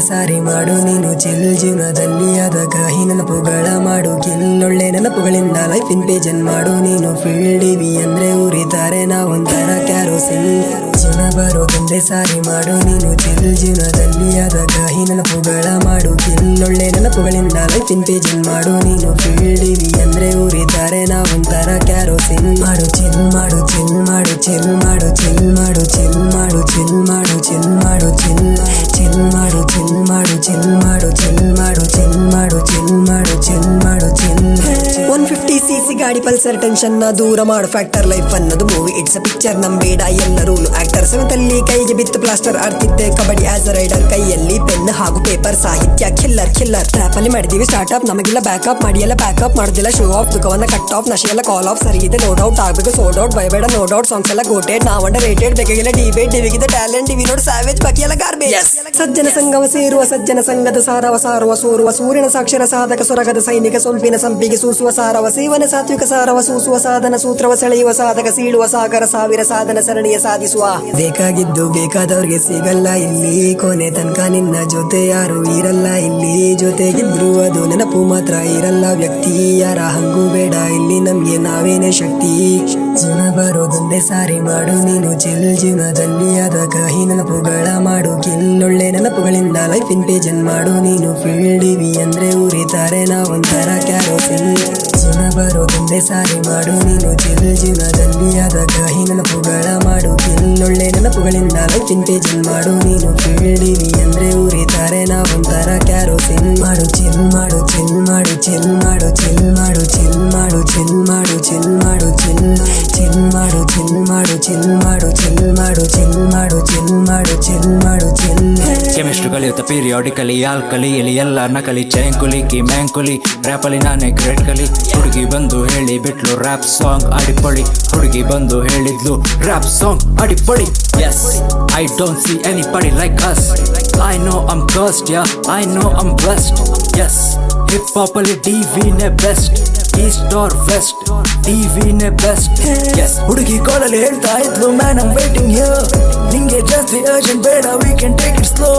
ಸಾರಿ ಮಾಡು ನೀನು ಚೆಲ್ ಜೀವನದಲ್ಲಿ ಆದ ಗಾಹಿ ನೆನಪುಗಳ ಮಾಡು ಕಿಲ್ಲೊಳ್ಳೆ ನೆನಪುಗಳಿಂದ ಲೈಫ್ ಇನ್ ಪೇಜನ್ ಮಾಡು ನೀನು ಫೀಲ್ಡಿವಿ ಅಂದ್ರೆ ಉರಿತಾರೆ ನಾವೊಂಥರ ಕ್ಯಾರೋಸಿನ್ ಜೀವನ ಬರೋದೊಂದೇ ಸಾರಿ ಮಾಡು ನೀನು ಚೆಲ್ ಜೀವನದಲ್ಲಿ ಆದ ಗಾಹಿ ನೆನಪುಗಳ ಮಾಡು ಕಿಲ್ಲೊಳ್ಳೆ ನೆನಪುಗಳಿಂದ ಲೈಫ್ ಇನ್ ಪೇಜನ್ ಮಾಡು ನೀನು ಫೀಲ್ಡಿವಿ ಅಂದ್ರೆ ಉರಿತಾರೆ ನಾವೊಂಥರ ಕ್ಯಾರೋಸಿನ್ ಮಾಡು ಚೆಲ್ ಮಾಡು ಚೆಲ್ ಮಾಡು ಚೆಲ್ ಮಾಡು ಚೆಲ್ ಮಾಡು ಚೆಲ್ ಮಾಡು ಚೆಲ್ ಮಾಡು ಚೆಲ್ ಮಾಡು ಚೆಲ್ ಚಿಲ್ ಗಾಡಿ ಪಲ್ಸರ್ ಟೆನ್ಷನ್ನ ದೂರ ಮಾಡು ಫ್ಯಾಕ್ಟರ್ ಲೈಫ್ ಅನ್ನೋದು ಮೂವಿ ಇಟ್ಸ್ ಅ ಪಿಕ್ಚರ್ ನಂಬೇಡ ರೂಲ್ ಆಕ್ಟರ್ ಸೆವೆಂತಲ್ಲಿ ಕೈಗೆ ಬಿತ್ತು ಪ್ಲಾಸ್ಟರ್ ಆಡ್ತಿದ್ದೆ. ಕಬಡ್ಡಿ ಆಸ್ ಅ ರೈಡರ್ ಕೈಯಲ್ಲಿ ಪೆನ್ ಹಾಗೂ ಪೇಪರ್ ಸಾಹಿತ್ಯ ಕಿಲ್ಲರ್ ಕಿಲ್ಲರ್ ಟ್ರ್ಯಾಪ್ ಅಲ್ಲಿ ಮಾಡಿದೀವಿ ಸ್ಟಾರ್ಟ್ಅಪ್ ನಮಗೆಲ್ಲ ಬ್ಯಾಕಪ್ ಮಾಡಿ ಎಲ್ಲ ಬ್ಯಾಕಪ್ ಮಾಡೋದಿಲ್ಲ ಶೋ ಆಫ್ ದುಃಖವನ್ನ ಕಟ್ ಆಫ್ ನಶೆಲ್ಲ ಕಾಲ್ ಆಫ್ ಸರಿ ಇದೆ ನೋ ಡೌಟ್ ಆಗಬೇಕು ಸೋ ಡೌಟ್ ಬಯಬೇಡ ನೋ ಡೌಟ್ ಸಾಂಗ್ಸ್ ಎಲ್ಲ ಗೋಟೆಡ್ ನಾವಂಡ ರೇಟೆಡ್ ಬೇಕಾಗಿಲ್ಲ ಡಿಬೇಟ್ ಡಿವಿಗಿದ ಟ್ಯಾಲೆಂಟ್ ಡಿವಿ ನೋಡ್ ಸ್ಯಾವೇಜ್ ಬಾಕಿ ಎಲ್ಲ ಗಾರ್ಬೇಜ್ ಸಜ್ಜನ ಸಂಗಮ ಸೇರುವ ಸಜ್ಜನ ಸಂಘದ ಸಾರವ ಸಾರುವ ಸೂರುವ ಸೂರ್ಯನ ಸಾಕ್ಷರ ಸಾಧಕ ಸೊರಗದ ಸೈನಿಕ ಸೊಂಪಿನ ಸಂಪಿಗೆ ಸೂಸುವ ಸಾರವ ಸೇವನ ಸಾತ್ವಿಕ ಸಾರವ ಸೂಸುವ ಸಾಧನ ಸೂತ್ರವ ಸೆಳೆಯುವ ಸಾಧಕ ಸೀಳುವ ಸಾಗರ ಸಾವಿರ ಸಾಧನ ಸರಣಿಯ ಸಾಧಿಸುವ. ಬೇಕಾಗಿದ್ದು ಬೇಕಾದವ್ರಿಗೆ ಸಿಗಲ್ಲ, ಇಲ್ಲಿ ಕೊನೆ ತನಕ ನಿನ್ನ ಜೊತೆ ಯಾರು ಇರಲ್ಲ. ಇಲ್ಲಿ ಜೊತೆಗಿದ್ರು ಅದು ನೆನಪು ಮಾತ್ರ ಇರಲ್ಲ. ವ್ಯಕ್ತಿ ಯಾರ ಹಂಗೂ ಬೇಡ, ಇಲ್ಲಿ ನಮ್ಗೆ ನಾವೇನೆ ಶಕ್ತಿ. ಜೀವನ ಬರೋದೊಂದೇ ಸಾರಿ ಮಾಡು, ನೀನು ಜಲ್ ಜೀವನದಲ್ಲಿ ಆದ ಕಹಿ ನೆನಪುಗಳ ಮಾಡು. ಕಿಲ್ಲೊಳ್ಳೆ ನೆನಪುಗಳಿಂದ ಲೈಫ್ ಇನ್ ಪೇಜನ್ ಮಾಡು. ನೀನು ಫೀಲ್ಡ್ ಇವಿ ಅಂದ್ರೆ ಉರಿತಾರೆ ನಾವೊಂಥರ ಜೀವನ ಸಂಜೆ ಸಾರಿ ಮಾಡು. ನೀನು ಚಿಲ್ ಜೀವನದಲ್ಲಿ ಆದ ಗ್ರಾಹಿ ನೆನಪುಗಳ ಮಾಡು. ಗೆಲ್ಲೊಳ್ಳೆ ನೆನಪುಗಳಿಂದ ಚಿಂತೆ ಜಿಲ್ ಮಾಡು. ನೀನು ಕೇಳಿವಿ ಅಂದ್ರೆ ಉರಿತಾರೆ ನಾವೊಂಥರ ಕ್ಯಾರು. ಸಿಲ್ ಮಾಡು ಚಿಲ್ ಮಾಡು ಚಿಲ್ ಮಾಡು ಚಿಲ್ ಮಾಡು ಚಿಲ್ ಮಾಡು ಚಿಲ್ ಮಾಡು ಚಿಲ್ ಮಾಡು ಚಿಲ್ ಮಾಡು. ಚಿಲ್ ಮಾಡು ಚಿಲ್ ಮಾಡು ಚಿಲ್ ಮಾಡು ಚಿಲ್ ಮಾಡು ಚಿಲ್ ಮಾಡು ಚಿಲ್ ಕೆಮಿಸ್ಟ್ರಿ ಕಲಿಯುತ್ತ ಪೀರಿಯಾಡಿಕಲಿ ಆಲ್ಕಲಿ ಇಲ್ಲಿ ಎಲ್ಲ ನಕಲಿ. ಚೈಂಕುಲಿ ಕಿ ಮ್ಯಾಂಕುಲಿ ರ್ಯಾಪಲಿ ನಾನೇ ಗ್ರೇಟ್ ಕಲಿ ಹುಡುಗಿ ಬಂದು ಹೇಳಿ, ಬಿಟ್ಲು ರ್ಯಾಪ್ ಸಾಂಗ್ ಅಡಿಪಳಿ. ಹುಡುಗಿ ಬಂದು ಹೇಳಿದ್ಲು rap song ಅಡಿಪಳಿ. Yes I don't see anybody like us I know I know I'm blessed yes hip hop ಅಲ್ಲಿ ಟಿವಿನೇ ಬೆಸ್ಟ್ ಈಸ್ಟ್ ಆರ್ ವೆಸ್ಟ್ ಟಿವಿನೇ ಬೆಸ್ಟ್ ಎಸ್ ಹುಡುಗಿ ಕಾಲಲ್ಲಿ ಹೇಳ್ತಾ ಇದ್ಲು ಮ್ಯಾನ್ ಐಮ್ ವೇಟಿಂಗ್ ಹಿಯರ್ ನಿಂಗೆ ಜಾಸ್ತಿ ಅರ್ಜೆಂಟ್ ಬೇಡ we can take it slow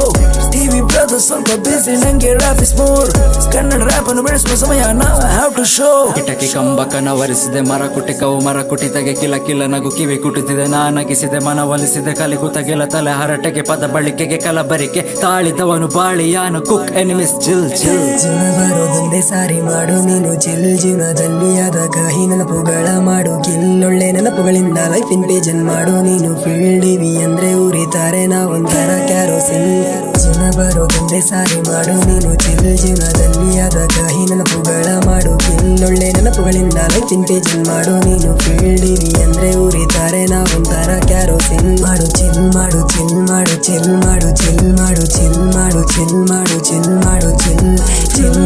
TV brother ಸ್ವಲ್ಪ ಬಿಸಿ ನಂಗೆ rap is more Kannada rap ಅನ್ನು ಬೆಳೆಸುವ ಸಮಯ ನಾವು ಹ್ಯಾವ್ ಟು ಶೋ ಕಿಟಕಿ ಕಂಬಕನ ವರಿಸಿದೆ ಮರ ಕುಟಿಕವು ಮರ ಕುಟಿತಗೆ ಕಿಲ ಕಿಲ ನಗು ಕಿವಿ ಕುಟುತ್ತಿದೆ ನಾನಗಿಸಿದೆ ಮನವೊಲಿಸಿದೆ ಕಲಿ ಕುತಗೆಲ ತಲೆ ಹರಟೆಗೆ ಪದ ಬಳಿಕೆಗೆ ಕಲಬರಿಕೆ ತಾಳಿದವನು ಬಾಳಿಯಾನು ಕುಕ್ ಎನಿಮಿಸ್ ಚಿಲ್ ಚಿಲ್ ಜೀವನ ಸಾರಿ ಮಾಡು ನೀನು ಚಿಲ್ ಜೀವನದಲ್ಲಿ ಆದ ಕಹಿ ನೆನಪುಗಳ ಮಾಡು. ಕಿಲ್ಲೊಳ್ಳೆ ನೆನಪುಗಳಿಂದ ಲೈಫ್ ಇನ್ ಪೇಜನ್ ಮಾಡು. ನೀನು ಫೀಲ್ಡಿವಿ ಅಂದ್ರೆ ಉರಿತಾರೆ ನಾವೊಂಥರ ಕ್ಯಾರೋಸಿನ್ ಜೀವನ ಬರೋದೊಂದೇ ಸಾರಿ ಮಾಡು. ನೀನು ಚಿಲ್ ಜೀವನದಲ್ಲಿ ಆದ ಕಹಿ ನೆನಪುಗಳ ಮಾಡು. ಕಿಲ್ಲೊಳ್ಳೆ ನೆನಪುಗಳಿಂದ ಲೈಫ್ ಇನ್ ಪೇಜನ್ ಮಾಡು. ನೀನು ಫೀಲ್ಡಿವಿ ಅಂದ್ರೆ ಉರಿತಾರೆ ನಾವೊಂಥರ ಕ್ಯಾರೋಸಿನ್ ಮಾಡು ಚಿಲ್ ಮಾಡು ಚಿಲ್ ಮಾಡು ಚಿಲ್ ಮಾಡು ಚಿಲ್ ಮಾಡು ಚಿಲ್ ಮಾಡು ಚಿಲ್ ಮಾಡು ಚಿಲ್ ಮಾಡು ಚಿಲ್